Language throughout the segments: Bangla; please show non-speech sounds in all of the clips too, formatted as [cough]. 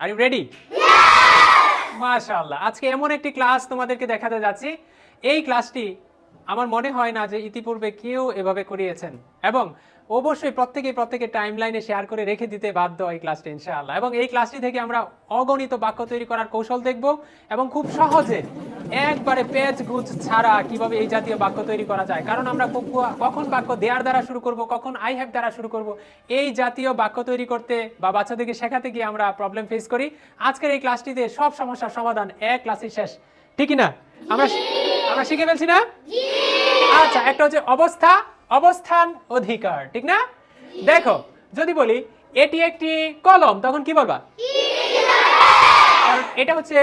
আর ইউ রেডি মাশাআল্লাহ। আজকে এমন একটি ক্লাস তোমাদেরকে দেখাতে যাচ্ছি। এই ক্লাসটি আমার মনে হয় না যে ইতিপূর্বে কেউ এভাবে করিয়েছেন। এবং অবশ্যই প্রত্যেকে প্রত্যেকে টাইম লাইনে শেয়ার করে রেখে দিতে বাধ্য এই ক্লাসটি ইনশাআল্লাহ। এবং এই ক্লাসটি থেকে আমরা অগণিত বাক্য তৈরি করার কৌশল দেখব এবং খুব সহজে একবারে পেজ গুজ ছাড়া কীভাবে এই জাতীয় বাক্য তৈরি করা যায়। কারণ আমরা কখ- কখন বাক্য দেয়ার দ্বারা শুরু করব কখন আই হ্যাভ দ্বারা শুরু করব এই জাতীয় বাক্য তৈরি করতে বা বাচ্চাদেরকে শেখাতে গিয়ে আমরা প্রবলেম ফেস করি। আজকের এই ক্লাসটিতে সব সমস্যার সমাধান এক ক্লাসে শেষ। ঠিকই না? আমরা আমরা শিখে ফেলছি না? আচ্ছা একটা হচ্ছে অবস্থা অবস্থান অধিকার, ঠিক না? দেখো, যদি বলি, এটি একটি কলম, তখন কি বলবা? কারণ এটা হচ্ছে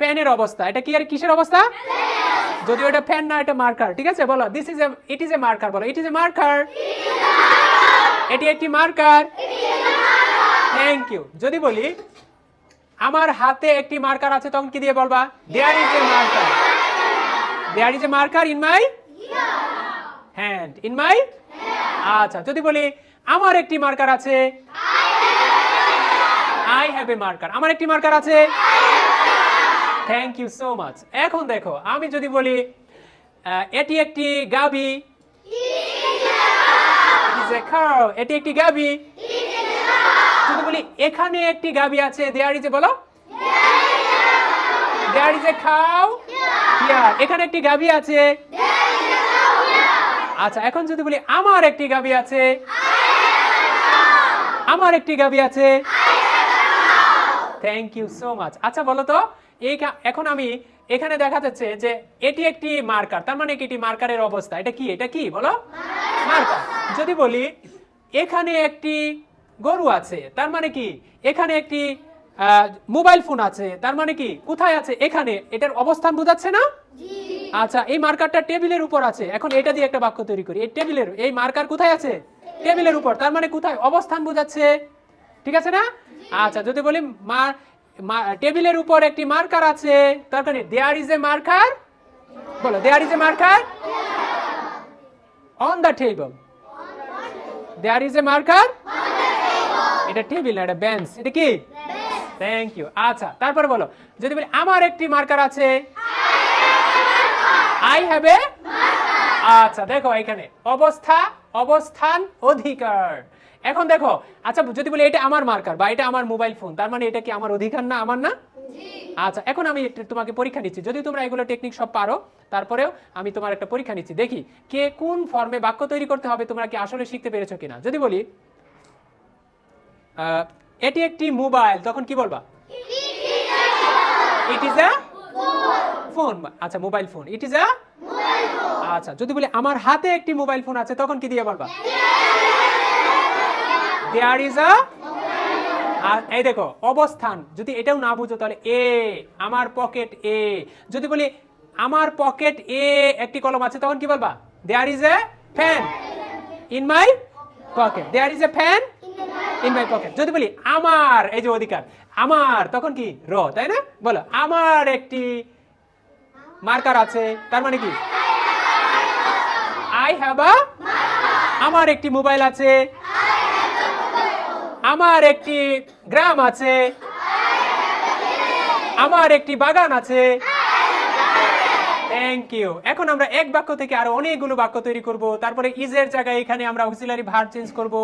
পেনের অবস্থা। এটা কি আর কিসের অবস্থা? যদিও এটা পেন না, এটা মার্কার ঠিক আছে? বলো this is a it is a marker বলো ইট ইজ এ মার্কার এটি একটি মার্কার থ্যাংক ইউ যদি বলি, আমার হাতে একটি মার্কার আছে, তখন কি দিয়ে বলবা? There is a marker there is a marker in my hand in my আচ্ছা যদি বলি, আমার একটি মার্কার আছে। আই হ্যাভ এ মার্কার আমার একটি মার্কার আছে। থ্যাংক ইউ সো মাচ এখন দেখো, আমি যদি বলি এটি একটি গাবি। এটি একটি গাবি। যদি বলি, এখানে একটি গাবি আছে দেয়ার ইজ বলো। দেয়ার এ খাও এখানে একটি গাবি আছে। আচ্ছা এখন যদি বলি আমার একটি গাবি আছে। আমার একটি গাবি আছে। থ্যাংক ইউ সো মাচ আচ্ছা বলো তো এখন আমি এখানে দেখা যাচ্ছে যে এটি একটি মার্কার তার মানে এটি মার্কারের অবস্থা? এটা কি? এটা কি? বলো। মার্কার যদি বলি, এখানে একটি গরু আছে, তার মানে কি? এখানে একটি মোবাইল ফোন আছে, তার মানে কি? কোথায় আছে? এখানে। এটার অবস্থান বোঝাচ্ছে না? আচ্ছা এই মার্কারটা টেবিলের উপর আছে। এখন এটা দিয়ে একটা বাক্য তৈরি করি। এই টেবিলের এই মার্কার কোথায় আছে? টেবিলের উপর। তার মানে কোথায়? অবস্থান বোঝাচ্ছে। ঠিক আছে না? আচ্ছা যদি বলি মা- মা- টেবিলের উপর একটি মার্কার আছে তার মানে দেয়ার ইজ এ মার্কার বলো there is a marker on the table there is a marker এটা টেবিল না এটা বেঞ্চ এটা কি? থ্যাংক ইউ আচ্ছা তারপরে বলো যদি বলি আমার একটি মার্কার আছে আই হ্যাভ এ আচ্ছা দেখো এখানে। অবস্থা, অবস্থান, অধিকার। এখন দেখো আচ্ছা যদি বলি এটা আমার মার্কার বা এটা আমার মোবাইল ফোন তার মানে এটা কি আমার অধিকার না আমার না? আচ্ছা এখন আমি তোমাকে পরীক্ষা নিচ্ছি। যদি তোমরা এগুলো টেকনিক সব পারো, তারপরেও আমি তোমার একটা পরীক্ষা নিচ্ছি। দেখি, কে কোন ফর্মে বাক্য তৈরি করতে হবে তোমরা কি আসলে শিখতে পেরেছ কিনা? যদি বলি এটি একটি মোবাইল তখন কি বলবা? It is a phone? আচ্ছা mobile phone. It is a আচ্ছা যদি বলি আমার হাতে একটি মোবাইল ফোন আছে, তখন কি দিয়ে বলবা? দেয়ার ইজ আ আর এই দেখো, অবস্থান। যদি এটাও না বুঝো, তাহলে এ আমার পকেট এ যদি বলি আমার পকেট এ একটি কলম আছে, তখন কি বলবা? There is a fan in my pocket there is a fan in my pocket যদি বলি আমার, এই যে অধিকার, আমার, তখন কি? র তাই না? বলো, আমার একটি মার্কার আছে, তার মানে কি? আই হ্যাভ আ আমার একটি মোবাইল আছে, আমার একটি গ্রাম আছে, আমার একটি বাগান আছে। থ্যাংক ইউ এখন আমরা এক বাক্য থেকে আরও অনেকগুলো বাক্য তৈরি করব। তারপরে ইজের জায়গায় এখানে আমরা অক্সিলারি ভার্ব চেঞ্জ করব,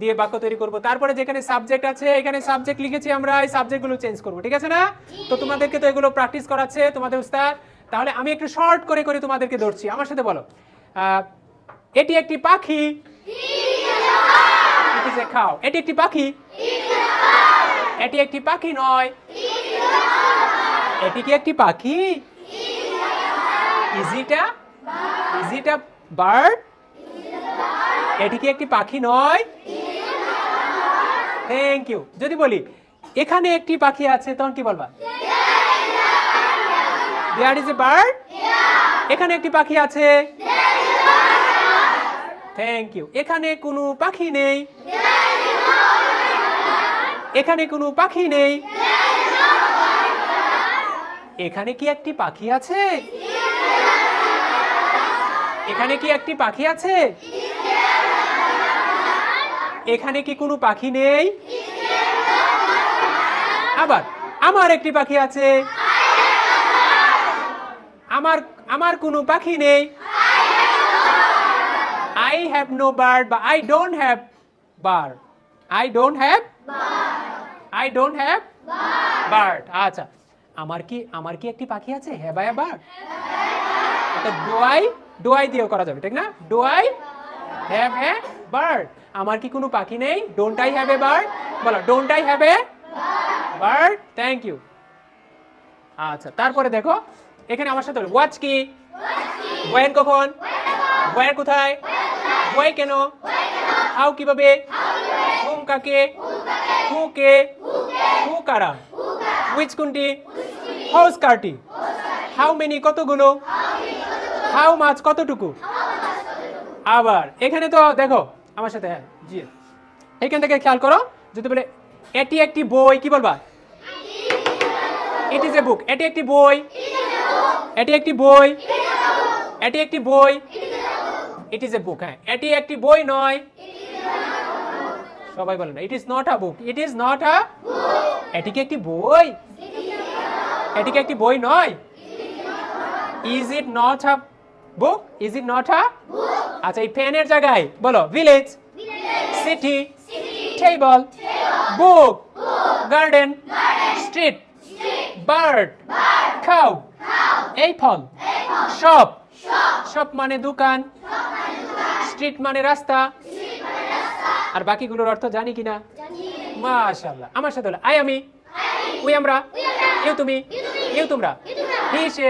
দিয়ে বাক্য তৈরি করব। তারপরে যেখানে সাবজেক্ট আছে, এখানে সাবজেক্ট লিখেছি আমরা, এই সাবজেক্টগুলো চেঞ্জ করব। ঠিক আছে না? তো তোমাদেরকে তো এগুলো প্র্যাকটিস করাচ্ছে, তোমাদের উস্তাদ। তাহলে আমি একটু শর্ট করে করে তোমাদেরকে ধরছি। আমার সাথে বলো। এটি একটি পাখি। খাও। এটি একটি পাখি। এটি একটি পাখি নয়। এটি কি একটি পাখি? Is it a is it a bird এটি কি একটি পাখি নয়? থ্যাংক ইউ যদি বলি, এখানে একটি পাখি আছে, তখন কি বলবা? দেয়ার ইজ এ বার্ড এখানে একটি পাখি আছে। থ্যাংক ইউ এখানে কোনো পাখি নেই। এখানে কোনো পাখি নেই। এখানে কি একটি পাখি আছে? এখানে কি একটি পাখি আছে? এখানে কি কোনো পাখি নেই? আবার, আমার একটি পাখি আছে। আমার আমার কোনো পাখি নেই। আই হ্যাভ নো বার্ড বা I don't have bird I don't have I don't have bird আচ্ছা আমার কি আমার কি একটি পাখি আছে? Have I bird do I do I দিয়েও করা যাবে, ঠিক না? ডোয়াই হ্যাভ এ বার্ড আমার কি কোনো পাখি নেই? Don't I have a bird বলো don't I have a bird thank you আচ্ছা তারপরে দেখো এখানে আমার সাথে ওয়াচ কি ওয়েন কখন? ওয়েন কোথায়? ওয়াই কেন? হাউ কীভাবে? হুম কাকে? হু কে? হু কারা? উইচ কোনটি? হাউস কারটি? হাউ মেনি কতগুলো? হাউ মাছ কতটুকু? আবার, এখানে তো দেখো, আমার সাথে হ্যাঁ জি। এখান থেকে খেয়াল করো, যদি বলে, এটি একটি বই, কি বলবা? ইট ইজ এ বুক এটি একটি বই। এটি একটি বই। এটি একটি বই। ইট ইজ এ বুক হ্যাঁ। এটি একটি বই নয়। সবাই বলেন it is not a book it is not a এটি কি একটি বই? এটি কি একটি বই নয়? Is it not a book is it not a আচ্ছা এই পেনের জায়গায় বলো village city table book garden street bird খাও এই ফল শপ শপ মানে দোকান। স্ট্রিট মানে রাস্তা। আর বাকিগুলোর অর্থ জানি কিনা? মাশাআল্লাহ। আমার সাথে হলো আই আমি। উই আমরা। ইউ তুমি। ইউ তোমরা। হি সে।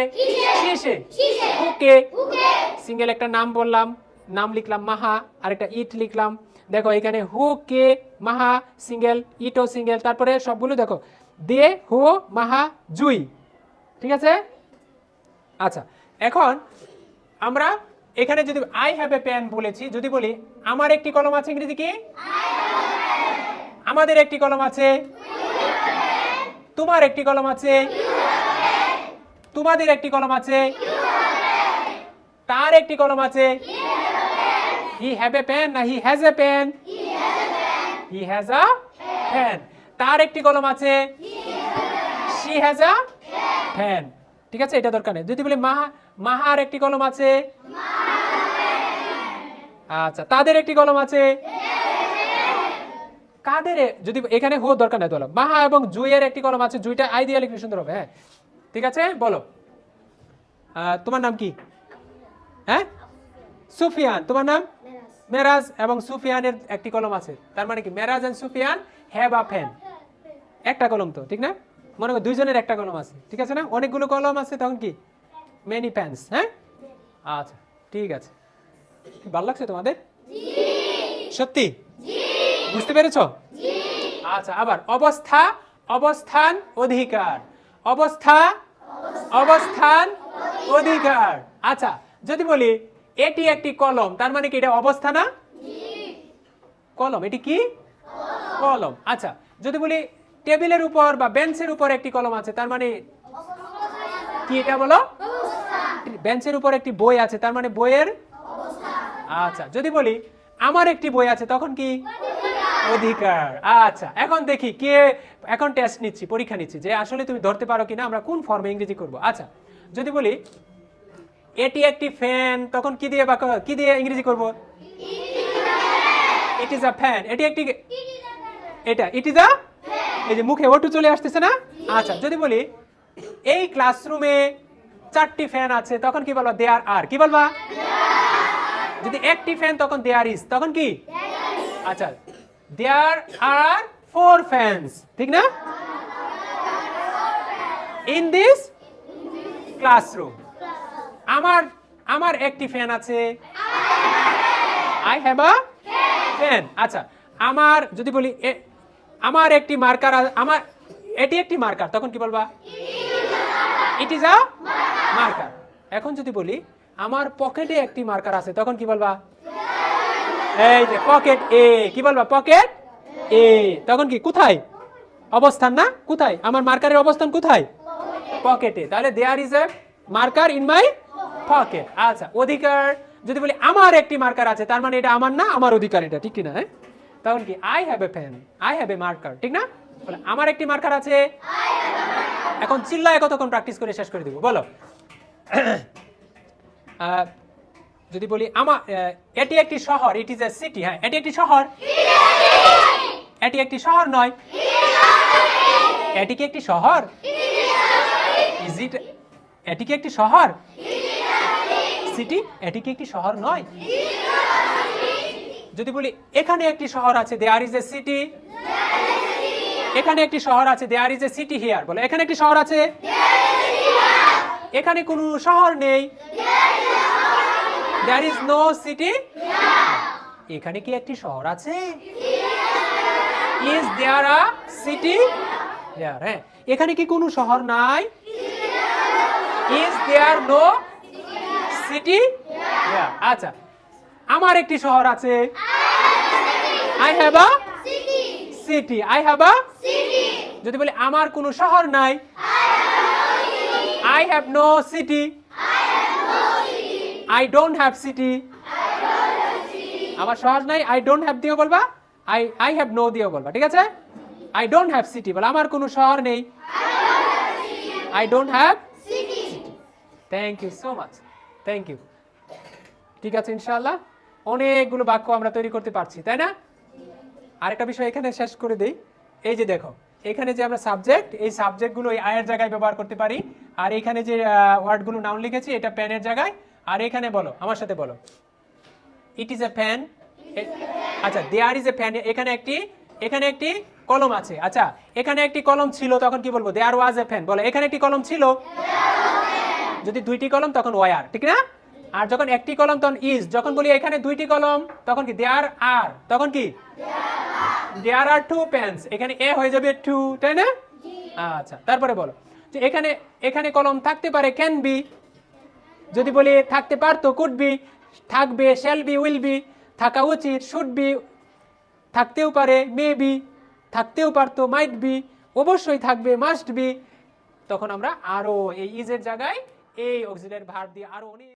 সি। সে। ওকে সিঙ্গেল একটা নাম বললাম। নাম লিখলাম মাহা। আর একটা ইট লিখলাম। দেখো এখানে হু কে মাহা সিঙ্গেল ইটও সিঙ্গেল। তারপরে সবগুলো দেখো। দে হো মাহা জুই। ঠিক আছে? আচ্ছা এখন আমরা এখানে যদি আই হ্যাভ এ পেন বলেছি, যদি বলি, আমার একটি কলম আছে ইংরেজি কি? আমাদের একটি কলম আছে তোমার একটি কলম আছে তোমাদের একটি কলম আছে তার একটি কলম আছে হি হ্যাভ এ পেন না he has a pen he has a pen তার একটি কলম আছে শি হ্যাজ আ পেন ঠিক আছে? এটা দরকার নেই। যদি বলি মাহা, মাহার একটি কলম আছে? আচ্ছা তাদের একটি কলম আছে? কাদের যদি এখানে হো দরকার নাই মাহা এবং জুইয়ের একটি কলম আছে, জুইটা আই দিয়ে লিখলে সুন্দর হবে হ্যাঁ? ঠিক আছে? বলো। তোমার নাম কি? হ্যাঁ? সুফিয়ান। তোমার নাম? মেরাজ। এবং সুফিয়ানের একটি কলম আছে। তার মানে কি? Meraj and Sufiyan have a fan একটা কলম তো, ঠিক না? মনে করো দুইজনের একটা কলম আছে ঠিক আছে না? অনেকগুলো কলম আছে তখন কি? মেনি প্যান্স হ্যাঁ? আচ্ছা ঠিক আছে। ভালো লাগছে তোমাদের? সত্যি? বুঝতে পেরেছ? আচ্ছা আবার অবস্থা অবস্থান অধিকার। অবস্থা অবস্থান অধিকার। আচ্ছা যদি বলি এটি একটি কলম তার মানে কি এটা অবস্থা না? কলম এটি কি? কলম। আচ্ছা যদি বলি টেবিলের উপর বা বেঞ্চের উপর একটি কলম আছে তার মানে কি এটা বলো? বেঞ্চের উপর একটি বই আছে তার মানে বইয়ের আচ্ছা যদি বলি আমার একটি বই আছে তখন কি? অধিকার। আচ্ছা এখন দেখি কে এখন টেস্ট নিচ্ছি পরীক্ষা নিচ্ছি যে আসলে তুমি ধরতে পারো কিনা আমরা কোন ফর্মে ইংরেজি করব। আচ্ছা যদি বলি এটি একটি ফ্যান তখন কি দিয়ে বাক্য কি দিয়ে ইংরেজি করব? ইট ইজ আ ফ্যান এটি একটি এটা ইট ইজ আ এই যে মুখে ওটু চলে আসতেছে না? আচ্ছা যদি বলি, এই ক্লাসরুমে চারটি ফ্যান আছে, তখন কি বলবা দেয়ার আর কি বলবা? যদি একটি ফ্যান তখন দেয়ার ইজ তখন কি? আচ্ছা দেয়ার আর ফোর ফ্যানস ঠিক না? ইন দিস ক্লাসরুম আমার আমার একটি ফ্যান আছে। আই হ্যাভ আ ফ্যান আচ্ছা আমার, যদি বলি আমার একটি মার্কার আমার এটি একটি মার্কার, তখন কি বলবা? ইট ইজ আ মার্কার এখন যদি বলি, আমার পকেটে একটি মার্কার আছে, তখন কি বলবা? এই যে পকেট এ কি বলবা? পকেট এ তখন কি, কোথায়? অবস্থান না? কোথায়? আমার মার্কারের অবস্থান কোথায়? পকেটে। তাহলে there is a marker in my pocket আচ্ছা অধিকার। যদি বলি, আমার একটি মার্কার আছে, তার মানে এটা আমার না, আমার অধিকার এটা, ঠিক কি না হ্যাঁ? তখন কি I have a pen I have a marker ঠিক না? আমার একটি মার্কার আছে। এখন চিল্লায় কতক্ষণ প্র্যাকটিস করে শেষ করে দিব, বলো। [coughs] যদি বলি আমার এটি একটি শহর ইট ইজ এ সিটি হ্যাঁ এটি একটি শহর। এটি একটি শহর নয়। এটি কি একটি শহর? ইজ ইট এটি কি একটি শহর? সিটি এটি কি একটি শহর নয়? যদি বলি, এখানে একটি শহর আছে দেয়ার ইজ এ সিটি এখানে একটি শহর আছে there is a city here বলে, এখানে একটি শহর আছে? এখানে কোনো শহর নেই। দেয়ার ইজ নো সিটি এখানে কি একটি শহর আছে? ইজ দেয়ার আ সিটি দেয়ার হ্যাঁ। এখানে কি কোনো শহর নাই? ইজ দেয়ার নো সিটি আচ্ছা আমার একটি শহর আছে। I have a city I have a যদি বলি আমার কোনো শহর নাই I have no city I don't have city আমার শহর নাই আই ডোন্ট হ্যাভ দিও বলবা আই আই হ্যাভ নো দিও বলবা ঠিক আছে? আই ডোন্ট হ্যাভ সিটি বলে আমার কোনো শহর নেই। I don't have city thank you so much thank you ঠিক আছে ইনশাআল্লাহ। অনেকগুলো বাক্য আমরা তৈরি করতে পারছি তাই না? আরেকটা বিষয় এখানে শেষ করে দেই। এই যে দেখো, এখানে যে আমরা সাবজেক্ট এই সাবজেক্টগুলো এই আয়ের জায়গায় ব্যবহার করতে পারি। আর এখানে যে ওয়ার্ডগুলো নাম লিখেছি, এটা প্যানের জায়গায়। আর এখানে বলো, আমার সাথে বলো। ইট ইজ এ ফ্যান আচ্ছা দেয়ার ইজ এ ফ্যান এখানে একটি এখানে একটি কলম আছে। আচ্ছা এখানে একটি কলম ছিল, তখন কি বলব? দেয়ার ওয়াজ এ ফ্যান বলো, এখানে একটি কলম ছিল? যদি দুইটি কলম, তখন ওয়ার ঠিক না? আর যখন একটি কলম, তখন ইজ যখন বলি এখানে দুইটি কলম, তখন কি? দেয়ার আর তখন কি? দেয়ার আর টু পেন্স এখানে এ হয়ে যাবে টু তাই না? আচ্ছা তারপরে বলো। যে এখানে এখানে কলম থাকতে পারে ক্যান বি যদি বলি থাকতে পারতো কুড বি থাকবে শ্যাল বি উইল বি থাকা উচিত শুড বি থাকতেও পারে মে বি থাকতেও পারতো মাইট বি অবশ্যই থাকবে মাস্ট বি তখন আমরা আরও এই ইজের জায়গায় এই অক্সিলারি ভার দিয়ে আরও অনেক